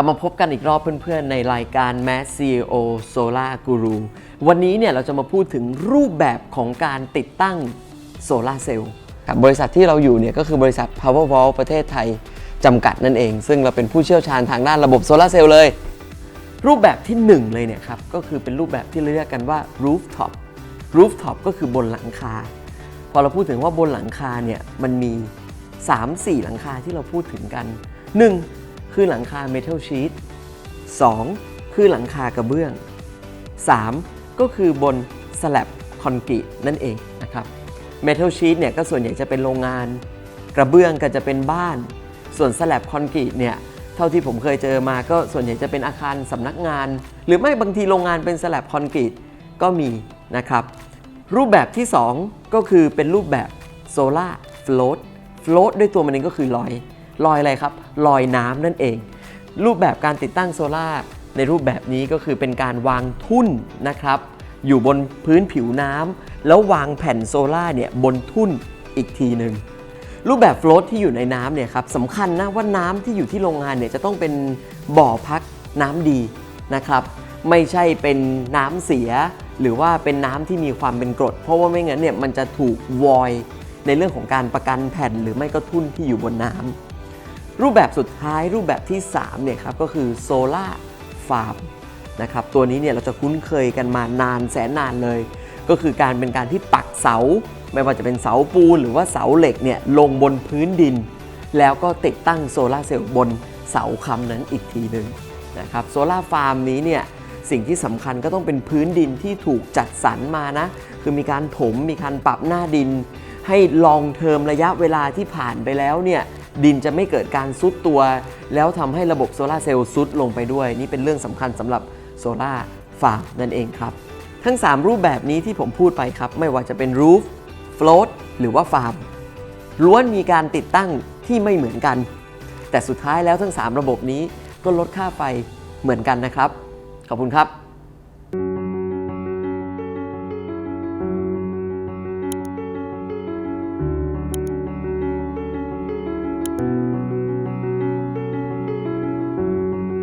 ลับมาพบกันอีกรอบเพื่อนๆ ในรายการ Mass CEO Solar Guru วันนี้เนี่ยเราจะมาพูดถึงรูปแบบของการติดตั้งโซลาเซลล์ครับบริษัทที่เราอยู่เนี่ยก็คือบริษัท Powerwall ประเทศไทยจำกัดนั่นเอง ซึ่งเราเป็นผู้เชี่ยวชาญทางด้านระบบโซลาเซลล์เลย รูปแบบที่หนึ่งเลยเนี่ยครับก็คือเป็นรูปแบบที่เราเรียกกันว่า rooftop rooftop ก็คือบนหลังคา พอเราพูดถึงว่าบนหลังคาเนี่ยมันมี 3-4 หลังคาที่เราพูดถึงกัน 1. คือหลังคา metal sheet 2. คือหลังคากระเบื้อง 3. ก็คือบนสแลบคอนกรีตนั่นเองนะครับ metal sheet เนี่ยก็ส่วนใหญ่จะเป็นโรงงาน กระเบื้องก็จะเป็นบ้าน ส่วนสแลบคอนกรีตเนี่ยเท่าที่ผมเคยเจอมาก็ส่วนใหญ่จะเป็นอาคารสำนักงาน หรือไม่บางทีโรงงานเป็นสแลบคอนกรีตก็มีนะครับรูปแบบที่ 2 ก็คือเป็นรูปแบบโซลาร์ฟล o ตฟล o ตด้วยตัวมันเองก็คือลอย ลอยอะไรครับ ลอยน้ำนั่นเอง รูปแบบการติดตั้งโซลาร์ในรูปแบบนี้ก็คือเป็นการวางทุ่นนะครับ อยู่บนพื้นผิวน้ำแล้ววางแผ่นโซลาเนี่ยบนทุ่นอีกทีหนึ่งรูปแบบโฟลตที่อยู่ในน้ำเนี่ยครับสำคัญนะว่าน้ำที่อยู่ที่โรงงานเนี่ยจะต้องเป็นบ่อพักน้ำดีนะครับ ไม่ใช่เป็นน้ำเสีย หรือว่าเป็นน้ำที่มีความเป็นกรด เพราะว่าไม่งั้นเนี่ยมันจะถูกวอยในเรื่องของการประกันแผ่นหรือไม่ก็ทุ่นที่อยู่บนน้ำ รูปแบบสุดท้ายรูปแบบที่ 3 เนี่ยครับก็คือโซล่าฟาร์มนะครับตัวนี้เนี่ยเราจะคุ้นเคยกันมานานแสนนานเลย ก็คือการเป็นการที่ปักเสา ไม่ว่าจะเป็นเสาปูนหรือว่าเสาเหล็กเนี่ยลงบนพื้นดิน แล้วก็ติดตั้งโซลาเซลล์บนเสาคำนั้นอีกทีหนึ่งนะครับโซลาฟาร์มนี้เนี่ยสิ่งที่สำคัญก็ต้องเป็นพื้นดินที่ถูกจัดสรรมานะ คือมีการถมมีการปรับหน้าดิน ให้ลองเทอมระยะเวลาที่ผ่านไปแล้วเนี่ย ดินจะไม่เกิดการซุดตัว แล้วทำให้ระบบโซลาร์เซลล์ซุดลงไปด้วย นี่เป็นเรื่องสำคัญสำหรับโซลาฟาร์มนั่นเองครับ ทั้ง 3 รูปแบบนี้ที่ผมพูดไปครับ ไม่ว่าจะเป็น roof float หรือว่าฟาร์มล้วนมีการติดตั้งที่ไม่เหมือนกัน แต่สุดท้ายแล้วทั้ง 3 ระบบนี้ก็ลดค่าไฟเหมือนกันนะครับ ขอบคุณครับ